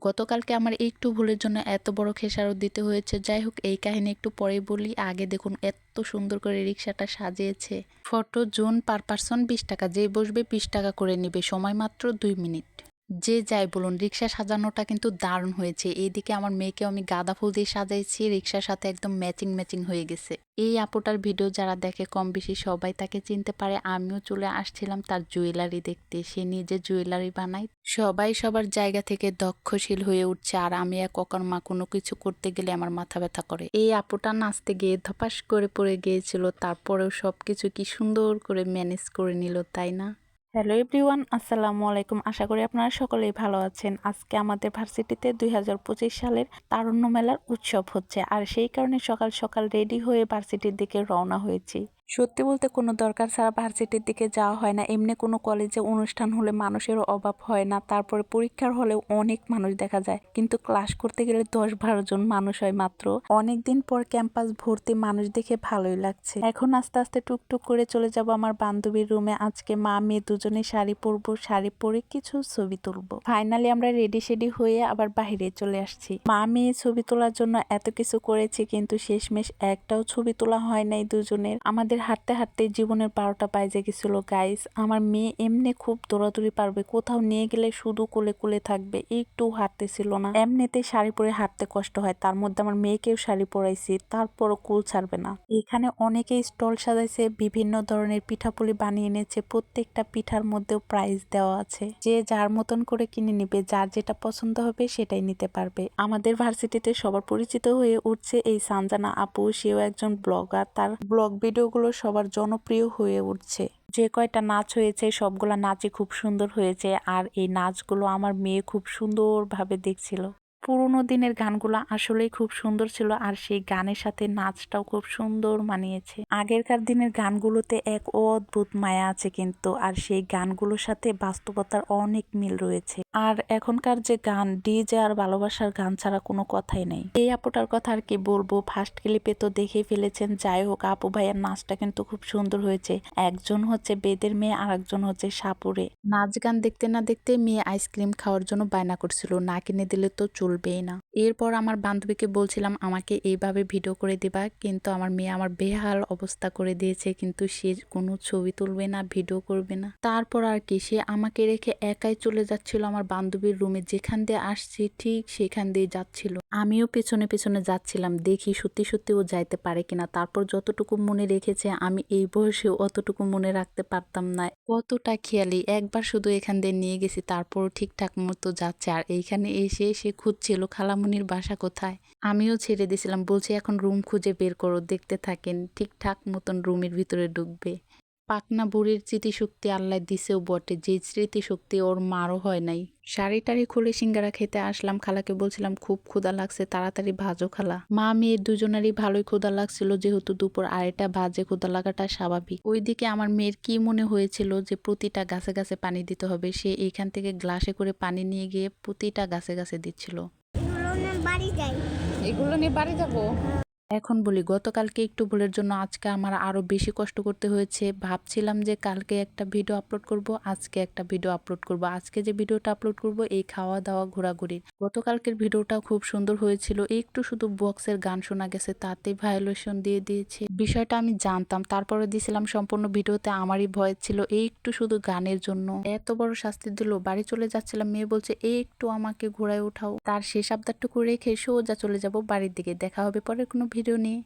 গতকালকে আমার একটু ভুলের জন্য এত বড় খেসারত দিতে হয়েছে। যাই হোক, এই কাহিনী একটু পরে বলি। আগে দেখুন, এত সুন্দর করে রিক্সাটা সাজিয়েছে। ফটো জোন পার পারসন বিশ টাকা, যে বসবে বিশ টাকা করে নিবে। সময় মাত্র দুই মিনিট। যে যাই বলুন, রিক্সা সাজানোটা কিন্তু দারুণ হয়েছে। এইদিকে আমার মেয়েকে আমি গাঁদা ফুল দিয়ে সাজাইছি, রিক্সার সাথে একদম ম্যাচিং ম্যাচিং হয়ে গেছে। এই আপুটার ভিডিও যারা দেখে কম বেশি সবাই তাকে চিনতে পারে। আমিও চলে আসছিলাম তার জুয়েলারি দেখতে। সে নিজে জুয়েলারি বানায়। সবাই সবার জায়গা থেকে দক্ষশীল হয়ে উঠছে আর আমি এক অকার মা কোনো কিছু করতে গেলে আমার মাথা ব্যথা করে। এই আপুটা নাচতে গিয়ে ধপাস করে পড়ে গিয়েছিল, তারপরেও সবকিছু কি সুন্দর করে ম্যানেজ করে নিল, তাই না? হ্যালো এভরিওয়ান আসসালামু আলাইকুম। আশা করি আপনারা সকলেই ভালো আছেন। আজকে আমাদের ভার্সিটিতে দুই হাজার পঁচিশ সালের তারুণ্য মেলার উৎসব হচ্ছে। আর সেই কারণে সকাল সকাল রেডি হয়ে ভার্সিটির দিকে রওনা হয়েছি। সত্যি বলতে কোনো দরকার ছাড়া ভার্সিটির দিকে যাওয়া হয় না। এমনি কোনো কলেজে অনুষ্ঠান হলে মানুষের অভাব হয় না। তারপরে পরীক্ষার হলেও অনেক মানুষ দেখা যায়। কিন্তু ক্লাস করতে গেলে দশ বারো জন মানুষ হয় মাত্র। অনেক দিন পর ক্যাম্পাস ভর্তি মানুষ দেখে ভালোই লাগছে। এখন আস্তে আস্তে টুকটুক করে চলে যাব আমার বান্ধবীর রুমে। আজকে মা, মেয়ে দুজনে শাড়ি পরবো, শাড়ি পরে কিছু ছবি তুলবো। ফাইনালি আমরা রেডি সেডি হয়ে আবার বাইরে চলে আসছি। মা, মেয়ে ছবি তোলার জন্য এত কিছু করেছি, কিন্তু শেষমেশ একটাও ছবি তোলা হয় নাই দুজনের। আমাদের হাঁটতে হাঁটতে জীবনের বারোটা বাজে গেছিল গাইস আমার মেয়ে এমনি খুব দৌড়াদৌড়ি পারবে, কোথাও নিয়ে গেলে শুধু কোলে কোলে থাকবে একটু হাঁটতেছিল না। এমনিতে শাড়ি পরে হাঁটতে কষ্ট হয়, তার মধ্যে আমার মেয়েকেও শাড়ি পরাইছি, তারপরও কুল ছাড়বে না। এখানে অনেকেই স্টল সাজাইছে, বিভিন্ন ধরনের পিঠাপুলি বানিয়ে এনেছে, প্রত্যেকটা পিঠার মধ্যেও প্রাইস দেওয়া আছে। যে যার মতন করে কিনে নিবে, যার যেটা পছন্দ হবে সেটাই নিতে পারবে। আমাদের ভার্সিটিতে সবার পরিচিত হয়ে উঠছে এই সানজানা আপু, সেও একজন ব্লগার। তার ব্লগ ভিডিওগুলো সবার জনপ্রিয় হয়ে উঠছে। যে কয়টা নাচ হয়েছে, সবগুলা নাচই খুব সুন্দর হয়েছে আর এই নাচগুলো আমার মেয়ে খুব সুন্দরভাবে দেখছিল। পুরোনো দিনের গানগুলো আসলেই খুব সুন্দর ছিল আর সেই গানের সাথে নাচটাও খুব সুন্দর মানিয়েছে। আগেরকার দিনের গানগুলোতে এক অদ্ভুত মায়া আছে কিন্তু আর সেই গানগুলোর সাথে বাস্তবতার অনেক মিল রয়েছে। আর এখনকার যে গান, ডিজে আর ভালোবাসার গান ছাড়া কোনো কথাই নেই। এই আপুটার কথা আর কি বলব ফার্স্ট ক্লিপে তো দেখে ফেলেছেন। যাই হোক, আপু ভাইয়ের নাচটা কিন্তু খুব সুন্দর হয়েছে। একজন হচ্ছে বেদের মেয়ে আর একজন হচ্ছে সাপুরে। নাচ গান দেখতে না দেখতে মেয়ে আইসক্রিম খাওয়ার জন্য বায়না করছিল। না কিনে দিলে তো চলবেই না। এরপর আমার বান্ধবীকে বলছিলাম, আমাকে এইভাবে ভিডিও করে দিবা। কিন্তু আমার মেয়ে আমার বেহাল অবস্থা করে দিয়েছে। কিন্তু সে কোনো ছবি তুলবে না ভিডিও করবে না। তারপর আর কি, সে আমাকে রেখে একাই চলে যাচ্ছিল আমার বান্ধবীর রুমে যেখান দিয়ে আসছি ঠিক সেখান দিয়ে যাচ্ছিল। আমিও পেছনে পেছনে যাচ্ছিলাম, দেখি সত্যি সত্যি ও যাইতে পারে কিনা। তারপর যতটুকু মনে রেখেছে, আমি এই বয়সে অতটুকু মনে রাখতে পারতাম না। কতটা খেয়ালি, একবার শুধু এখান দিয়ে নিয়ে গেছি তারপর ঠিকঠাক মতো যাচ্ছে। আর এইখানে এসে সে খুঁজছিল খালামুনির বাসা কোথায়। আমিও ছেড়ে দিয়েছিলাম, বলছি এখন রুম খুঁজে বের করো, দেখতে থাকেন, ঠিকঠাক মতন রুমের ভিতরে ঢুকবে। পাকনা বুড়ির স্মৃতিশক্তি আল্লাহ দিছেও বটে যে স্মৃতিশক্তি ওর মারও হয় নাই। শাড়ি টাড়ি খুলে সিঙ্গারা খেতে আসলাম খালাকে বলছিলাম খুব ক্ষুদা লাগছে তাড়াতাড়ি ভাজো খালা। মা মেয়ের দুজনেরই ভালোই ক্ষুদা লাগছিল যেহেতু দুপুর আড়াইটা ভাজে ক্ষুদা লাগাটা স্বাভাবিক। ওইদিকে আমার মেয়ের কি মনে হয়েছিল যে প্রতিটা গাছে গাছে পানি দিতে হবে সে এইখান থেকে গ্লাসে করে পানি নিয়ে গিয়ে প্রতিটা গাছে গাছে দিচ্ছিল। এগুলো নিয়ে বাড়ি যাব? এখন বলি, গতকালকে একটু ভুলের জন্য আজকে আমার আরও বেশি কষ্ট করতে হয়েছে। ভাবছিলাম যে কালকে একটা ভিডিও আপলোড করব, আজকে একটা ভিডিও আপলোড করব। আজকে যে ভিডিওটা আপলোড করব, এই খাওয়া দাওয়া ঘোরাঘুরি। গতকালকের ভিডিওটা খুব সুন্দর হয়েছিল। একটু শুধু বক্সের গান শোনা গেছে, তাতে ভায়োলেশন দিয়ে দিয়েছে। বিষয়টা আমি জানতাম। তারপরে দিয়েছিলাম সম্পূর্ণ ভিডিওতে আমারই ভয় ছিল, এই একটু শুধু গানের জন্য। এত বড় শাস্তি দিল, বাড়ি চলে যাচ্ছিলাম, মেয়ে বলছে, এই একটু আমাকে ঘোরায় উঠাও। তার শেষ আবদারটুকু রেখে সোজা চলে যাব বাড়ির দিকে। দেখা হবে পরে কোনো ভিডিও নিয়ে।